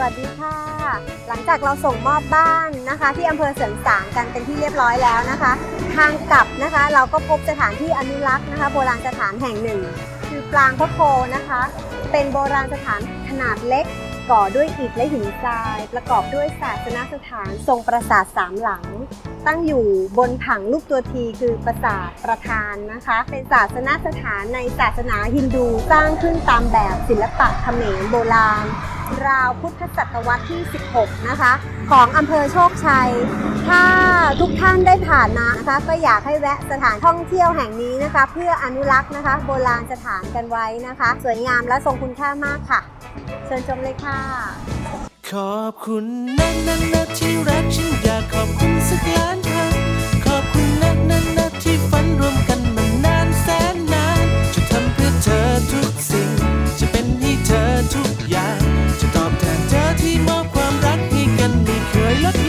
วัสดีค่ะ หลังจากเราส่งมอบบ้านนะคะ ที่อำเภอเสริงสางกันเป็นที่เรียบร้อยแล้วนะคะ ทางกลับนะคะ เราก็พบสถานที่อนุรักษ์นะคะ โบราณสถานแห่งหนึ่ง คือปรางพระโพนะคะ เป็นโบราณสถานขนาดเล็ก ก่อด้วยอิฐและหินทราย ประกอบด้วยศาสนสถานทรงปราสาทสามหลัง ตั้งอยู่บนผังรูปตัวทีคือปราสาทประธานนะคะ เป็นศาสนสถานในศาสนาฮินดูสร้างขึ้นตามแบบศิลปะเขมรโบราณ ราวพุทธศตวรรษที่ 16 นะคะ ของอำเภอโชคชัย ถ้าทุกท่านได้ผ่านมานะคะ ก็อยากให้แวะสถานท่องเที่ยวแห่งนี้นะคะ เพื่ออนุรักษ์นะคะ โบราณสถานกันไว้นะคะ สวยงามและทรงคุณค่ามากค่ะ เชิญชมเลยค่ะ ขอบคุณนะนะนะที่รักฉันอย look